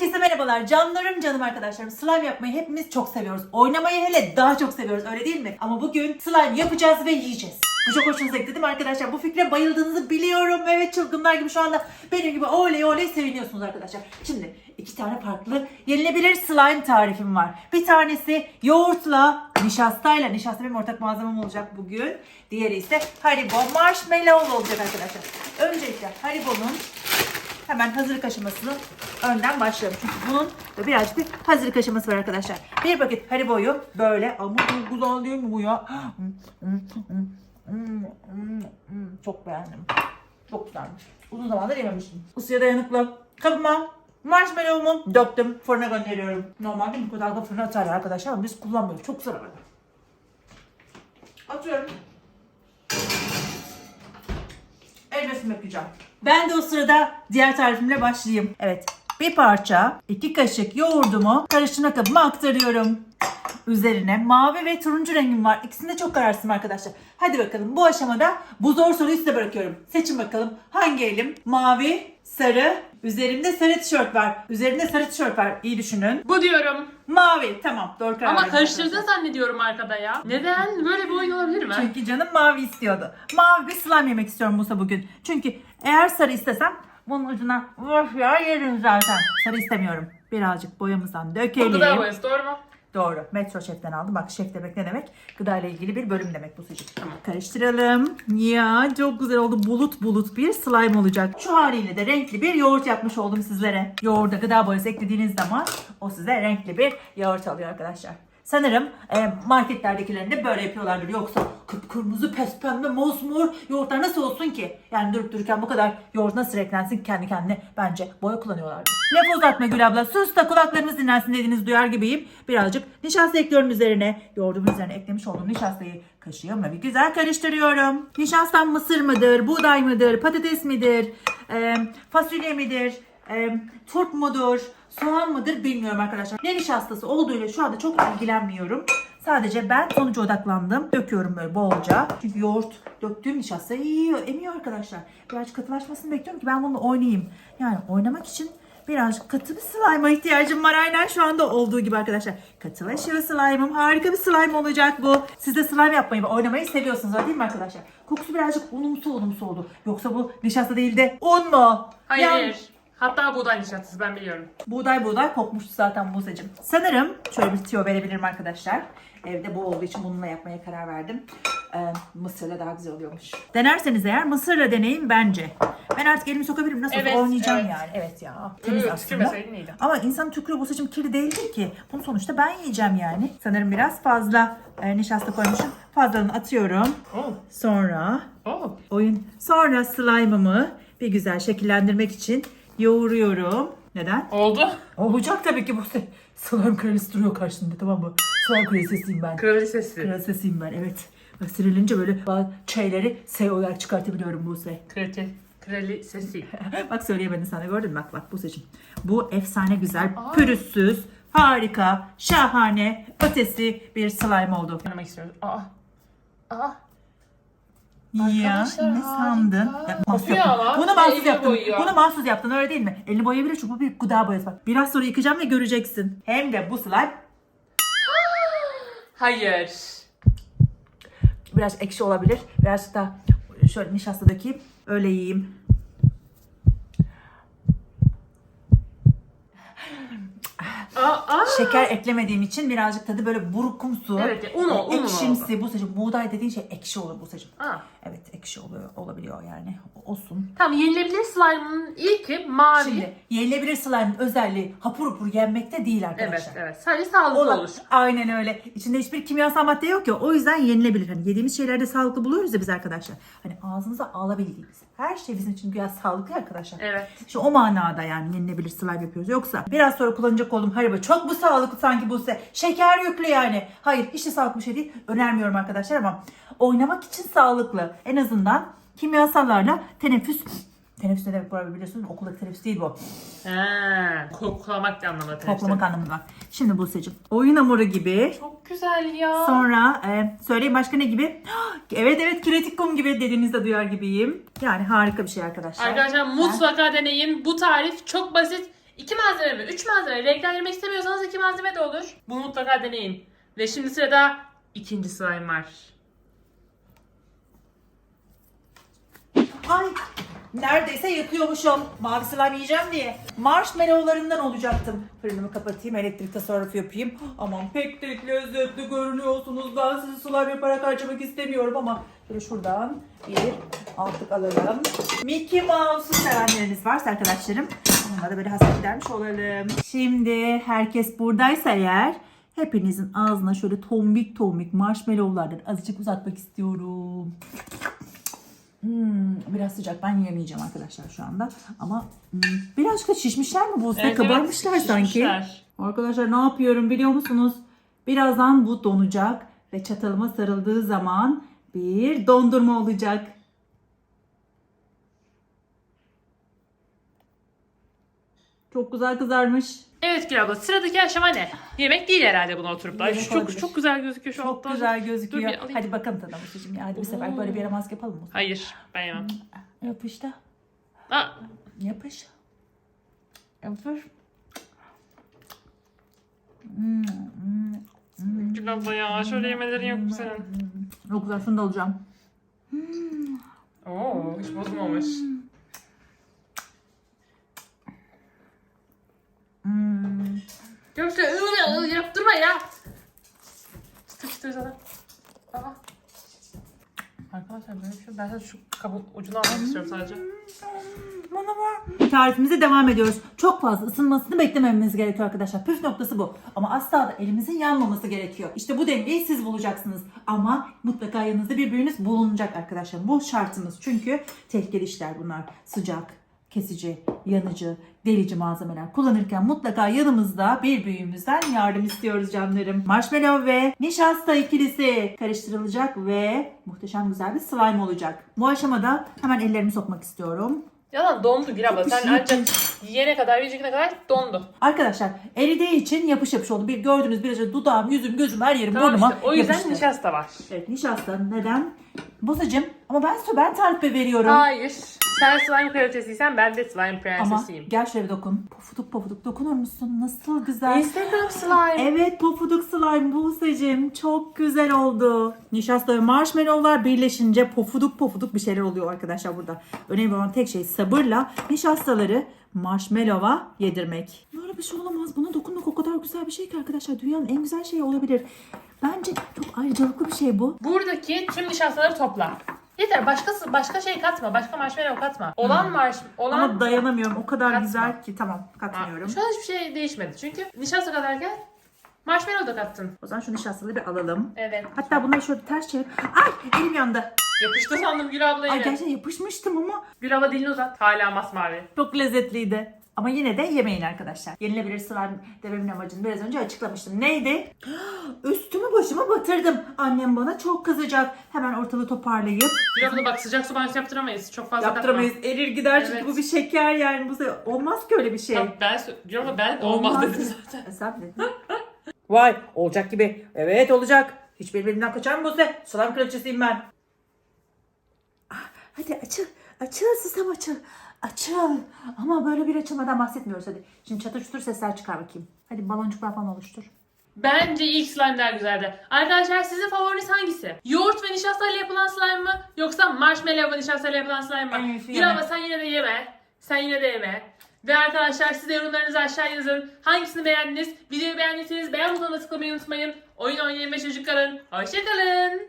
Herkese merhabalar. Canlarım canım arkadaşlarım. Slime yapmayı hepimiz çok seviyoruz. Oynamayı hele daha çok seviyoruz öyle değil mi? Ama bugün slime yapacağız ve yiyeceğiz. Bu çok hoşunuza gitti değil mi arkadaşlar? Bu fikre bayıldığınızı biliyorum. Evet çılgınlar gibi şu anda benim gibi oley oley seviniyorsunuz arkadaşlar. Şimdi iki tane farklı yenilebilir slime tarifim var. Bir tanesi yoğurtla, nişastayla. Nişasta benim ortak malzemem olacak bugün. Diğeri ise Haribo marshmallow olacak arkadaşlar. Öncelikle Haribo'nun Hemen hazırlık aşamasını önden başlayalım. Çünkü bunun da birazcık bir hazırlık aşaması var arkadaşlar. Bir paket hariboyu böyle ama güzel değil mi bu ya? Çok beğendim. Çok güzelmiş. Uzun zamandır yememiştim. Isıya dayanıklı. Kabıma marshmallow'umu döktüm. Fırına gönderiyorum. Normalde mikrodalga fırına atarlar arkadaşlar ama biz kullanmıyoruz. Çok zararlı. Atıyorum. Elbisimi yapacağım. Ben de o sırada diğer tarifimle başlayayım. Evet. Bir parça, iki kaşık yoğurdumu karıştırma kabıma aktarıyorum. Üzerine mavi ve turuncu rengim var. İkisinde çok kararsızım arkadaşlar. Hadi bakalım bu aşamada bu zor soruyu size bırakıyorum. Seçin bakalım hangi elim? Mavi, sarı, üzerimde sarı tişört var. Üzerimde sarı tişört var. İyi düşünün. Bu diyorum. Mavi. Tamam doğru karar Ama verdim karıştırdın zannediyorum arkada ya. Neden? Böyle bir oyun olabilir mi? Çünkü canım mavi istiyordu. Mavi bir slime yemek istiyorum Musa bugün. Çünkü eğer sarı istesem bunun ucuna vuf ya yerim zaten. Sarı istemiyorum. Birazcık boyamızdan Bu dökelim. gıda boyası doğru mu? Doğru. Metro şeften aldım. Bak şef demek ne demek? Gıda ile ilgili bir bölüm demek bu sucuk. Karıştıralım. Ya çok güzel oldu. Bulut bulut bir slime olacak. Şu haliyle de renkli bir yoğurt yapmış oldum sizlere. Yoğurda gıda boyası eklediğiniz zaman o size renkli bir yoğurt alıyor arkadaşlar. Sanırım e, marketlerdekilerini de böyle yapıyorlardır. Yoksa kıpkırmızı, pes pembe, mosmor yoğurtlar nasıl olsun ki? Yani durup dururken bu kadar yoğurt nasıl renklensin kendi kendine bence boya kullanıyorlardır. Laf uzatma Gül abla. Sus da kulaklarımız dinlensin dediğiniz duyar gibiyim. Birazcık nişasta ekliyorum üzerine. Yoğurdumun üzerine eklemiş olduğum nişastayı kaşığımla bir güzel karıştırıyorum. Nişastam mısır mıdır, buğday mıdır, patates midir, e, fasulye midir, e, turp mudur, soğan mıdır bilmiyorum arkadaşlar. Ne nişastası olduğuyla şu anda çok ilgilenmiyorum. Sadece ben sonuca odaklandım. Döküyorum böyle bolca. Çünkü yoğurt döktüğüm nişastayı yiyor, emiyor arkadaşlar. Birazcık katılaşmasını bekliyorum ki ben bununla oynayayım. Yani oynamak için birazcık katı bir slime'a ihtiyacım var. Aynen şu anda olduğu gibi arkadaşlar. Katılaşıyor slime'ım. Harika bir slime olacak bu. Siz de slime yapmayı ve oynamayı seviyorsunuz değil mi arkadaşlar? Kokusu birazcık unumsu unumsu oldu. Yoksa bu nişasta değil de un mu? Hayır. Yani- Hatta buğday nişastası ben biliyorum. Buğday buğday kokmuştu zaten Buse'cim. Sanırım şöyle bir tüyo verebilirim arkadaşlar. Evde bu olduğu için bununla yapmaya karar verdim. Ee, mısırla daha güzel oluyormuş. Denerseniz eğer mısırla deneyin bence. Ben artık elimi sokabilirim. Nasıl Evet, oynayacağım evet. yani. Evet ya. Temiz Iı, aslında. iyiydi. Ama insan tükürüyor bu saçım kirli değildir ki. Bunu sonuçta ben yiyeceğim yani. Sanırım biraz fazla e, nişasta koymuşum. Fazlalığını atıyorum. Oo. Sonra Oo. oyun. Sonra slime'ımı bir güzel şekillendirmek için yoğuruyorum. Neden? Oldu. Olacak tabii ki bu se- slime kraliçesi duruyor karşımda tamam mı? Slime kraliçesiyim ben. Kraliçesi. Kraliçesiyim ben evet. Bak sinirlenince böyle bazı şeyleri S olarak çıkartabiliyorum Buse. Kraliçe. Kraliçesi. bak söyleyemedim sana gördün mü? Bak bak Buse'cim. Bu efsane güzel, Aa. pürüzsüz, harika, şahane, ötesi bir slime oldu. Oynamak istiyoruz. Aa. Aa. Ya Arkadaşlar, ne sandın? harika. Ya, mahsus Kokuyor yaptın. ama. Bunu mahsus Elini yaptın. boyuyor. Bunu mahsus yaptın öyle değil mi? Elini boyayabilir çünkü bu bir gıda boyası bak. Biraz sonra yıkayacağım ve göreceksin. Hem de bu slime Hayır. biraz ekşi olabilir. Birazcık da şöyle nişasta dökeyim. Öyle yiyeyim. Aa. Şeker eklemediğim için birazcık tadı böyle burukumsu. Evet, un o- un Ekşimsi. Bu saçım buğday dediğin şey ekşi olur bu saçım. Aa. Evet ekşi oluyor, olabiliyor yani. Olsun. Tamam yenilebilir slime'ın ilki mavi. Şimdi yenilebilir slime'ın özelliği hapur hapur yenmekte değil arkadaşlar. evet evet. Sadece sağlıklı Ola- olur. Aynen öyle. İçinde hiçbir kimyasal madde yok ya. O yüzden yenilebilir. Hani yediğimiz şeylerde sağlıklı buluyoruz ya biz arkadaşlar. Hani ağzımıza alabildiğimiz. Her şey bizim için biraz sağlıklı arkadaşlar. Evet. İşte o manada yani yenilebilir slime yapıyoruz. Yoksa biraz sonra kullanacak olduğum Haribo çok bu sağlıklı sanki bu ise. Şeker yüklü yani. Hayır hiç de sağlıklı bir şey değil. Önermiyorum arkadaşlar ama oynamak için sağlıklı. En azından kimyasallarla teneffüs Teneffüs ne demek bu arada biliyorsunuz okuldaki teneffüs değil bu. Ha, koklamak anlamında. Toplamak anlamında. var. Şimdi bu seçim. Oyun hamuru gibi. Çok güzel ya. Sonra e, söyleyeyim başka ne gibi? Evet evet kinetik kum gibi dediğinizde duyar gibiyim. Yani harika bir şey arkadaşlar. Arkadaşlar mutlaka deneyin. Bu tarif çok basit. İki malzeme mi? Üç malzeme. Renklendirmek istemiyorsanız iki malzeme de olur. Bunu mutlaka deneyin. Ve şimdi sırada ikinci slime var. Ay neredeyse yakıyormuşum. Mavi slime yiyeceğim diye. Marshmallowlarından olacaktım. Fırınımı kapatayım, elektrik tasarrufu yapayım. Aman pek de lezzetli görünüyorsunuz. Ben sizi slime yaparak harcamak istemiyorum ama şöyle şuradan bir altlık alalım. Mickey Mouse'u sevenleriniz varsa arkadaşlarım. Onlara böyle hasret gidermiş olalım. Şimdi herkes buradaysa eğer hepinizin ağzına şöyle tombik tombik marshmallowlardan azıcık uzatmak istiyorum. Hmm, biraz sıcak. Ben yemeyeceğim arkadaşlar şu anda. Ama hmm, birazcık şişmişler mi bu? Evet, kabarmışlar evet, sanki. şişmişler. Arkadaşlar ne yapıyorum biliyor musunuz? Birazdan bu donacak ve çatalıma sarıldığı zaman bir dondurma olacak. Çok güzel kızarmış. Evet Gül abla sıradaki aşama ne? Yemek değil herhalde buna oturup da. Yemek Şu çok, olabilir. çok güzel gözüküyor şu Çok alttan. güzel Dur gözüküyor. bir alayım. Hadi bakalım tadına Musa'cığım ya. Hadi bir sefer böyle bir yaramazlık yapalım mı? Hayır ben yemem. Yapış da. Aa, Yapış. Yapış. Hmm, hmm, hmm. Gül abla ya şöyle yemelerin yok mu senin? Çok güzel şunu da alacağım. Oo hiç bozulmamış. Hmm. Iı, ıı, yaptırma ya. Sıkıştır sana. Aa. Arkadaşlar böyle bir şey. Ben sadece şu kabın ucunu almak istiyorum sadece. Bana var. Tarifimize devam ediyoruz. Çok fazla ısınmasını beklemememiz gerekiyor arkadaşlar. Püf noktası bu. Ama asla da elimizin yanmaması gerekiyor. İşte bu dengeyi siz bulacaksınız. Ama mutlaka yanınızda bir büyüğünüz bulunacak arkadaşlar. Bu şartımız. Çünkü tehlikeli işler bunlar. Sıcak, kesici, yanıcı, delici malzemeler kullanırken mutlaka yanımızda bir büyüğümüzden yardım istiyoruz canlarım. Marshmallow ve nişasta ikilisi karıştırılacak ve muhteşem güzel bir slime olacak. Bu aşamada hemen ellerimi sokmak istiyorum. Yalan dondu Gül abla. Sen ancak yiyene kadar, yiyecekine kadar dondu. Arkadaşlar eridiği için yapış yapış oldu. Bir gördünüz biraz dudağım, yüzüm, gözüm her yerim Tamam burnuma işte o yüzden yapıştı. nişasta var. Evet nişasta neden? Bozacım ama ben ben tarife veriyorum. Hayır. Sen slime kraliçesiysen ben de slime ama prensesiyim. gel şöyle bir dokun. Pofuduk pofuduk dokunur musun? Nasıl güzel. Instagram slime. Evet pofuduk slime Buse'cim çok güzel oldu. Nişasta ve marshmallowlar birleşince pofuduk pofuduk bir şeyler oluyor arkadaşlar burada. Önemli olan tek şey sabırla nişastaları marshmallow'a yedirmek. Böyle bir şey olamaz. Buna dokunmak o kadar güzel bir şey ki arkadaşlar. Dünyanın en güzel şeyi olabilir. Bence çok ayrıcalıklı bir şey bu. Buradaki tüm nişastaları topla. Yeter başkası başka şey katma. Başka marshmallow katma. Olan marş olan Ama dayanamıyorum. O kadar Katma. güzel ki. Tamam katmıyorum. Şu an hiçbir şey değişmedi. Çünkü nişasta katarken marshmallow da kattın. O zaman şu nişastaları bir alalım. Evet. Hatta bunları şöyle ters çevir. Ay elim yandı. Yapıştı sandım Gül abla Ay yine. gerçekten yapışmıştım ama Gül abla dilini uzat. Hala masmavi. Çok lezzetliydi. Ama yine de yemeyin arkadaşlar. Yenilebilir slime dememin amacını biraz önce açıklamıştım. Neydi? Üstümü başıma batırdım. Annem bana çok kızacak. Hemen ortalığı toparlayıp Gül abla bak sıcak su banyosu yaptıramayız. Çok fazla yaptıramayız. Erir gider çünkü Evet. bu bir şeker yani. Bu se- olmaz ki öyle bir şey. katma. Tamam, ben, abla ben olmaz, dedim zaten. E, Sen dedin. Vay olacak gibi. Evet olacak. Hiçbir elimden kaçar mı bu se? Slime kraliçesiyim ben. Ah, Hadi açıl. Açıl susam açıl. Açıl. Ama böyle bir açılmadan bahsetmiyoruz hadi. Şimdi çatır çutur sesler çıkar bakayım. Hadi baloncuklar falan oluştur. Bence ilk slime'ler güzeldi. Arkadaşlar sizin favoriniz hangisi? Yoğurt ve nişastayla yapılan slime mı? Yoksa marshmallow ve nişastayla yapılan slime En mı? iyisi yeme. abla sen yine de yeme. Sen yine de yeme. Ve arkadaşlar siz de yorumlarınızı aşağı yazın. Hangisini beğendiniz? Videoyu beğendiyseniz beğen butonuna tıklamayı unutmayın. Oyun oynayın ve çocuk kalın. Hoşçakalın.